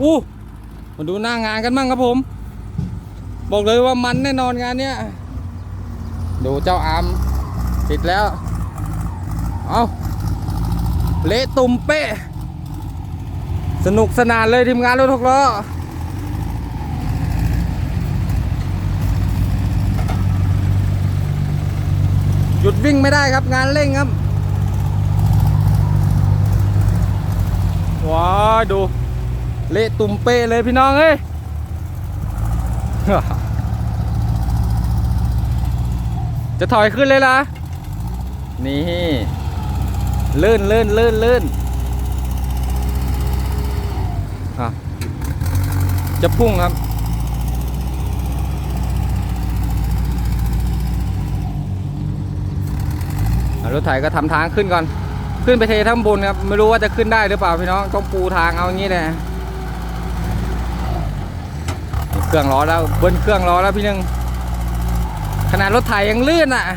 อู้มาดูหน้างานกันบ้างครับผม บอกเลยว่ามันแน่นอนงานเนี้ยดูเจ้าอามติดแล้ว เอาเละตุ่มเป๊ะ สนุกสนานเลยทีมงานรถหกล้อหยุดวิ่งไม่ได้ครับงานเร่งครับ ว้าวดู เละตุ่มเปะเลยพี่น้องเอ้ยจะถอยขึ้นเลยล่ะ นี่ลื่นลื่นลื่นลื่นอะจะพุ่งครับ รถไถก็ทำทางขึ้นก่อน ขึ้นไปเททั้งบนครับ ไม่รู้ว่าจะขึ้นได้หรือเปล่าพี่น้อง ต้องปูทางเอาอย่างนี้เลย เครื่องล้อแล้วเบิ้ลเครื่องล้อแล้วพี่หนึงขนาดรถไถยังลื่นอะไป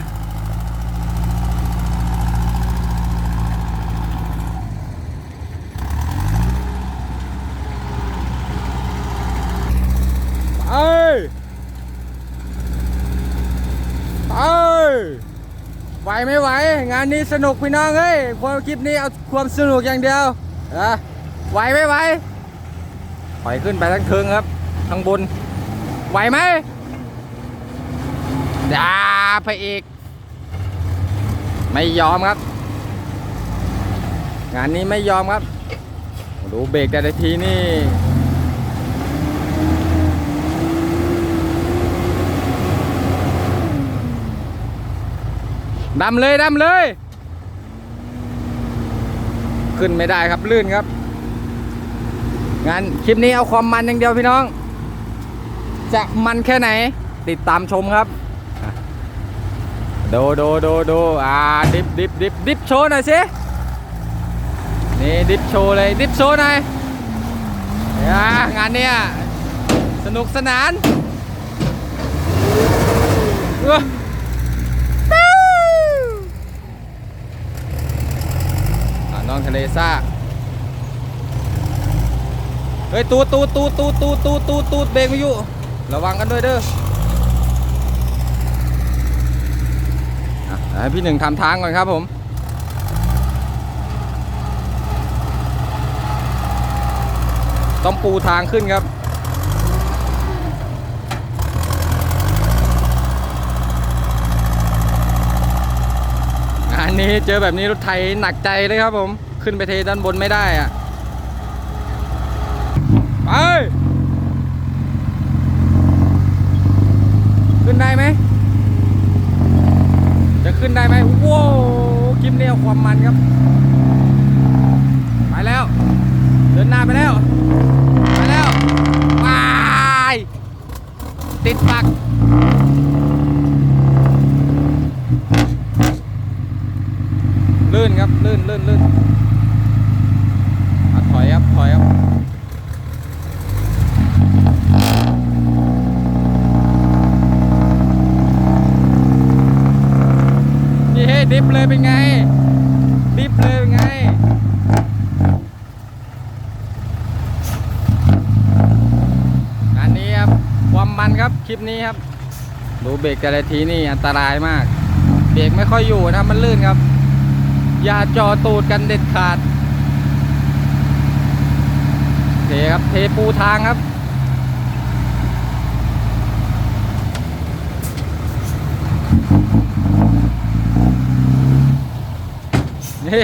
ไปไหวไม่ไหว งานนี้สนุกพี่น้องเฮ้ยควคลิปนี้เอาความสนุกอย่างเดียวอะไหวไม่ไหวปล่อยขึ้นไปทั้งเทิงครับ ข้างบน ไหวไหมดาพระเอก ไม่ยอมครับ งานนี้ไม่ยอมครับ ดูเบรกแต่ละทีนี่ดำเลยดำเลย ขึ้นไม่ได้ครับลื่นครับ งานคลิปนี้เอาความมันอย่างเดียวพี่น้อง จะมันแค่ไหน ติดตามชมครับดูดูดูดูอ่าดิบดิบดิบดิบโชว์หน่อยสินี่ดิฟโชว์เลยดิฟโชว์หน่อยงานเนี้ยสนุกสนานน้องทะเลซ่าเฮ้ย ตูดตูตูตูตูตูตูเบรกไม่อยู่ ระวังกันด้วยเด้อให้พี่หนึ่งทำทางก่อนครับผมต้องปูทางขึ้นครับ งานนี้เจอแบบนี้รถไถหนักใจเลยครับผม ขึ้นไปเทด้านบนไม่ได้อะไป ขึ้ นได้ไหม จะขึ้นได้ไหมว้าวคลิปนี้เอาความมันครับ ไปแล้ว เดินหน้าไปแล้ว ไปแล้ววายติดปักลื่นครับ ลื่นลื่นลื่นอะถอยครับถอยครับนี่เฮ้ ดิฟเลยเป็นไง ดิฟเลยเป็นไง อันนี้ครับความมันครับคลิปนี้ครับ ดูเบรกแต่ละทีนี่อันตรายมาก เบรกไม่ค่อยอยู่นะมันลื่นครับ อย่าจอตูดกันเด็ดขาดเทครับเทปูทางครับ นี่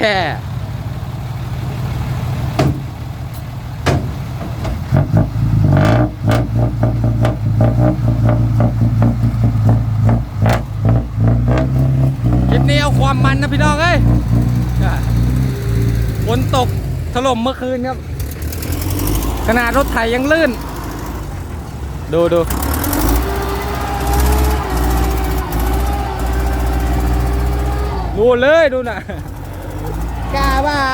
คลิปนี้เอาความมันนะพี่น้องเอ้ยฝนตกถล่มเมื่อคืนครับ ขนาดรถไถยังลื่น ดูดูดูเลยดูน่ะ กล้าเปล่า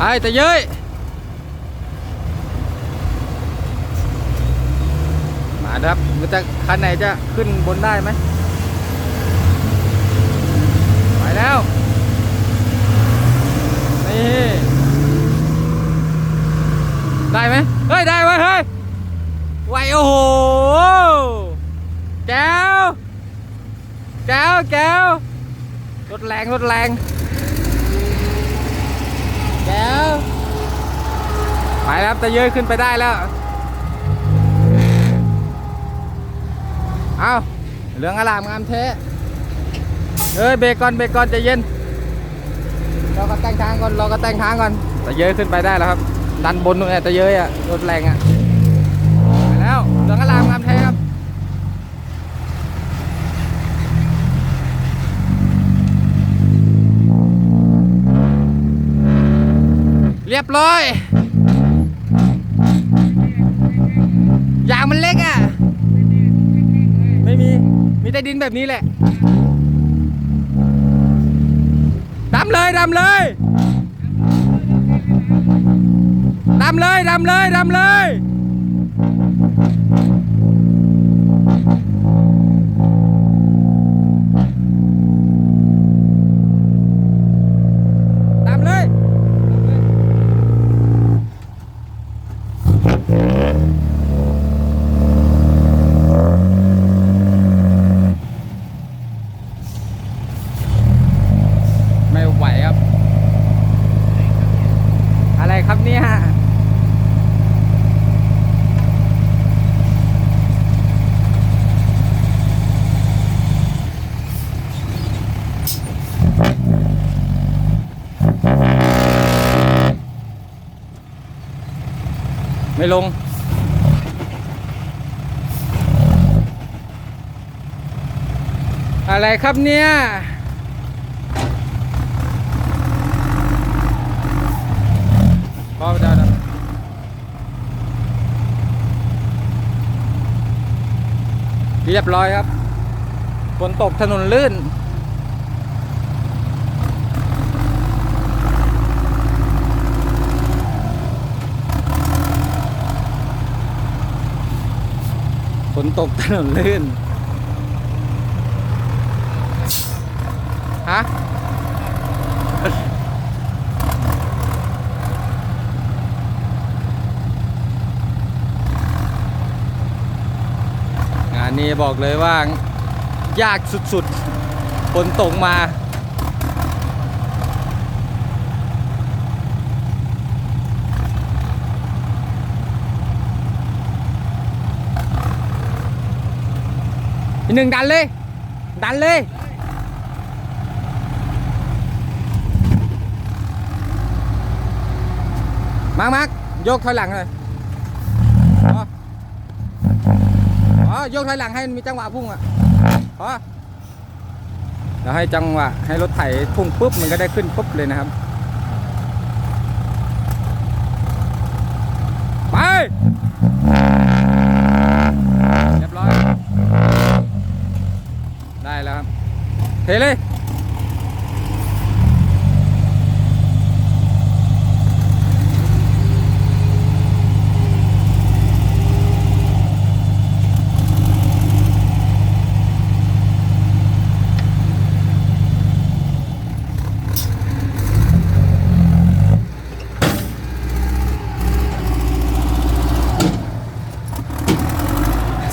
ไอ้แต่เย้ยอะนะครับมันจะคันไหนจะขึ้นบนได้ไหมไปแล้ว นี่ ได้ไหมเฮ้ย ได้ไว้เฮ้ยไหวโอ้โห แก้ว แก้ว แก้ว รถแรง รถแรง แก้ว ไปแล้วครับตะเยยขึ้นไปได้แล้ว เอาเหลืองอลามงามเทเอ้ย เบรกก่อน เบรกก่อนจะเย็น เรอก็แต่งทางก่อน เรอก็แต่งทางก่อนตะเยยขึ้นไปได้แล้วครับ ดันบนนู่นเนี่ยตะเยยอะรถแรงอะไปแล้วเหลืองอลามงามเทครับเรียบร้อยยางมันเล็กอะ ไม่มี มีแต่ดินแบบนี้แหละดำเลยดำเลยำเลยดำเลยดำเลย ดำเลย ไม่ไหวครับ อะไรครับเนี่ย ไม่ลง อะไรครับเนี่ยพอเดี๋ยวเดี๋ยวเรียบร้อยครับ ฝนตกถนนลื่น นตกถนนลื่น ฮะ งานนี้บอกเลยว่า ยากสุดๆฝนตกมา อีกหนึ่งดันเลย ดันเลย มาร์คมาร์คยกถอยหลังเลยอ๋ออ๋อยกถอยหลังให้มันมีจังหวะพุ่งอะพอเดี๋ยวให้จังหวะให้รถไถพุ่งปุ๊บมันก็ได้ขึ้นปุ๊บเลยนะครับ ไป เทเลย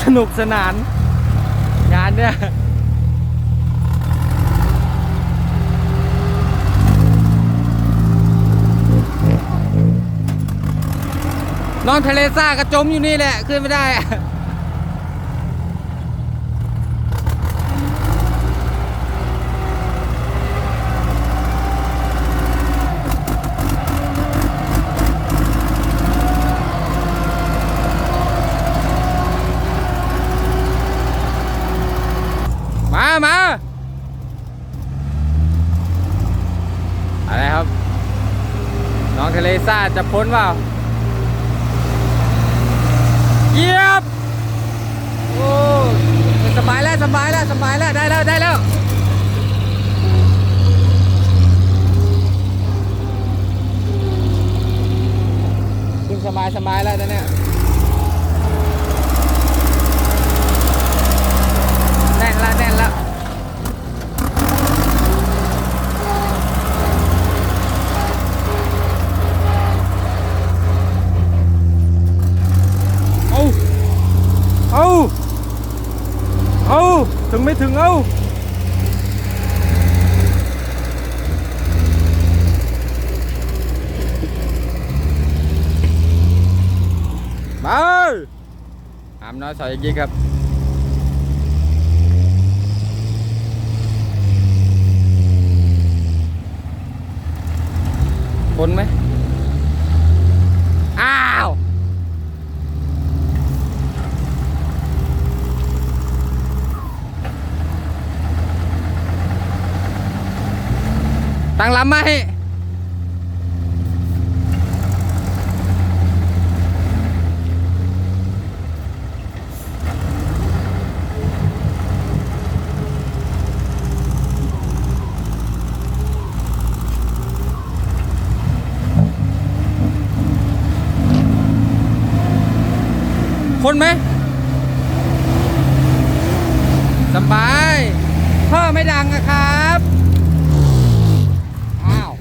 สนุกสนาน งานเนี่ย น้องทะเลซ่าก็จมอยู่นี่แหละ ขึ้นไม่ได้ มามาอะไรครับ น้องทะเลซ่าจะพ้นเปล่า เหยียบ โอ้สบายแล้วสบายแล้วสบายแล้วได้แล้วได้แล้วขึ้นสบายสบายแล้วตอนเนี้ย ถึงไม่ถึงเอ้า มาหามน้อยสอยอีกครับพ้นไหมอ้าวตั้งลำไหม คนไหมสบายพ่อไม่ดังอะครับ อ้าว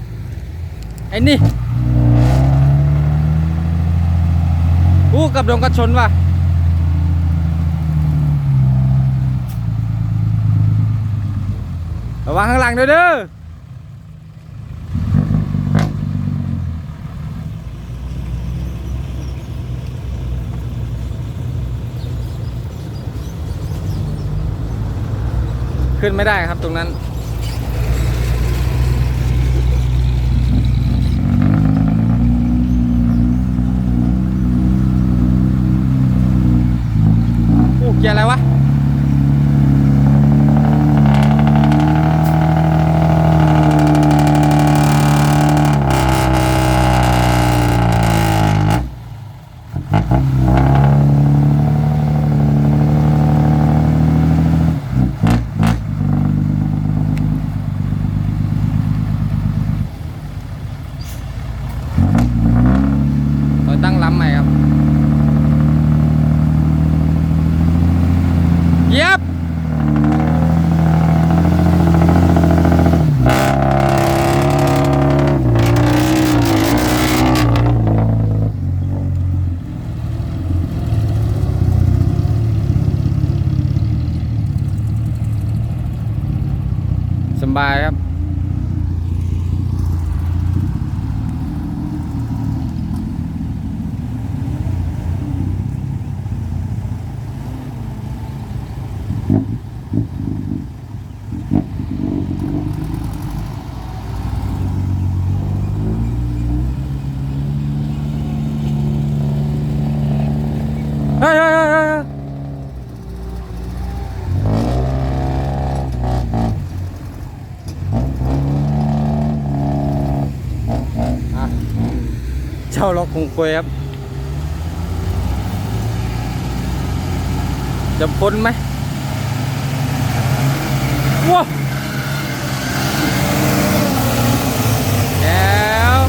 ไอ้นี่อู้กับดงกระชนว่ะระวังข้างหลังด้วยเด้อ ขึ้นไม่ได้ครับตรงนั้น โอ้เกียร์อะไรวะเราตั้งลำใหม่ครับ เย็บ สบายครับ เฮ้ยเฮ้ยเฮ้ยเฮ้ยอะ เจ้าล็อกคงคุยครับ จะพ้นไหมว้าแล้ว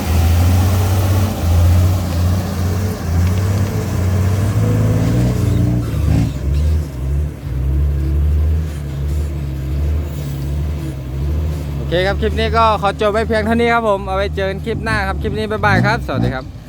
โอเคครับ คลิปนี้ก็ขอจบไว้เพียงเท่านี้ครับผม เอาไว้เจอกันคลิปหน้าครับ คลิปนี้ บ๊ายบายครับ สวัสดีครับ